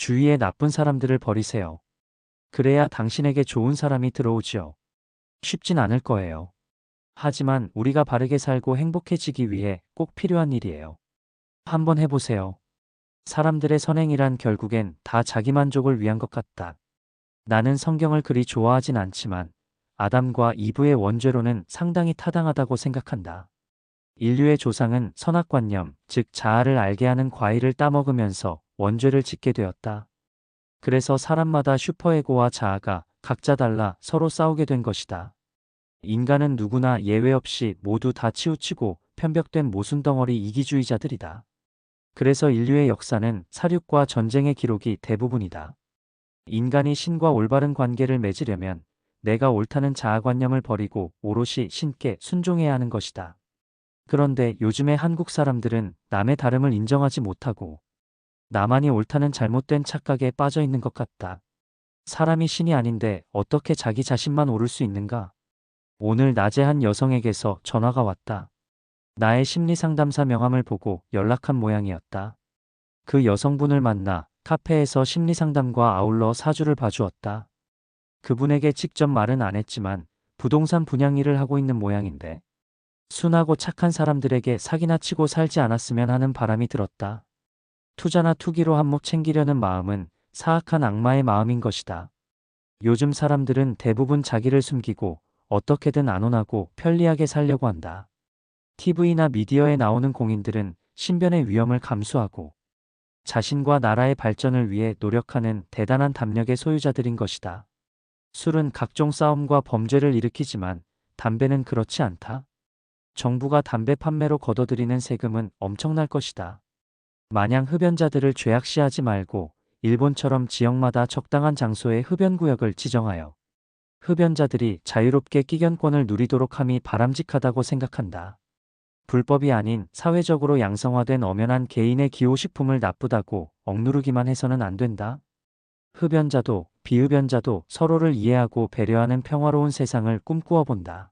주위의 나쁜 사람들을 버리세요. 그래야 당신에게 좋은 사람이 들어오지요. 쉽진 않을 거예요. 하지만 우리가 바르게 살고 행복해지기 위해 꼭 필요한 일이에요. 한번 해보세요. 사람들의 선행이란 결국엔 다 자기 만족을 위한 것 같다. 나는 성경을 그리 좋아하진 않지만 아담과 이브의 원죄로는 상당히 타당하다고 생각한다. 인류의 조상은 선악관념, 즉 자아를 알게 하는 과일을 따먹으면서 원죄를 짓게 되었다. 그래서 사람마다 슈퍼에고와 자아가 각자 달라 서로 싸우게 된 것이다. 인간은 누구나 예외 없이 모두 다 치우치고 편벽된 모순덩어리 이기주의자들이다. 그래서 인류의 역사는 사륙과 전쟁의 기록이 대부분이다. 인간이 신과 올바른 관계를 맺으려면 내가 옳다는 자아관념을 버리고 오롯이 신께 순종해야 하는 것이다. 그런데 요즘의 한국 사람들은 남의 다름을 인정하지 못하고 나만이 옳다는 잘못된 착각에 빠져 있는 것 같다. 사람이 신이 아닌데 어떻게 자기 자신만 옳을 수 있는가? 오늘 낮에 한 여성에게서 전화가 왔다. 나의 심리상담사 명함을 보고 연락한 모양이었다. 그 여성분을 만나 카페에서 심리상담과 아울러 사주를 봐주었다. 그분에게 직접 말은 안 했지만 부동산 분양 일을 하고 있는 모양인데 순하고 착한 사람들에게 사기나 치고 살지 않았으면 하는 바람이 들었다. 투자나 투기로 한몫 챙기려는 마음은 사악한 악마의 마음인 것이다. 요즘 사람들은 대부분 자기를 숨기고 어떻게든 안온하고 편리하게 살려고 한다. TV나 미디어에 나오는 공인들은 신변의 위험을 감수하고 자신과 나라의 발전을 위해 노력하는 대단한 담력의 소유자들인 것이다. 술은 각종 싸움과 범죄를 일으키지만 담배는 그렇지 않다. 정부가 담배 판매로 걷어들이는 세금은 엄청날 것이다. 마냥 흡연자들을 죄악시하지 말고 일본처럼 지역마다 적당한 장소에 흡연구역을 지정하여 흡연자들이 자유롭게 끼견권을 누리도록 함이 바람직하다고 생각한다. 불법이 아닌 사회적으로 양성화된 엄연한 개인의 기호식품을 나쁘다고 억누르기만 해서는 안 된다. 흡연자도 비흡연자도 서로를 이해하고 배려하는 평화로운 세상을 꿈꾸어 본다.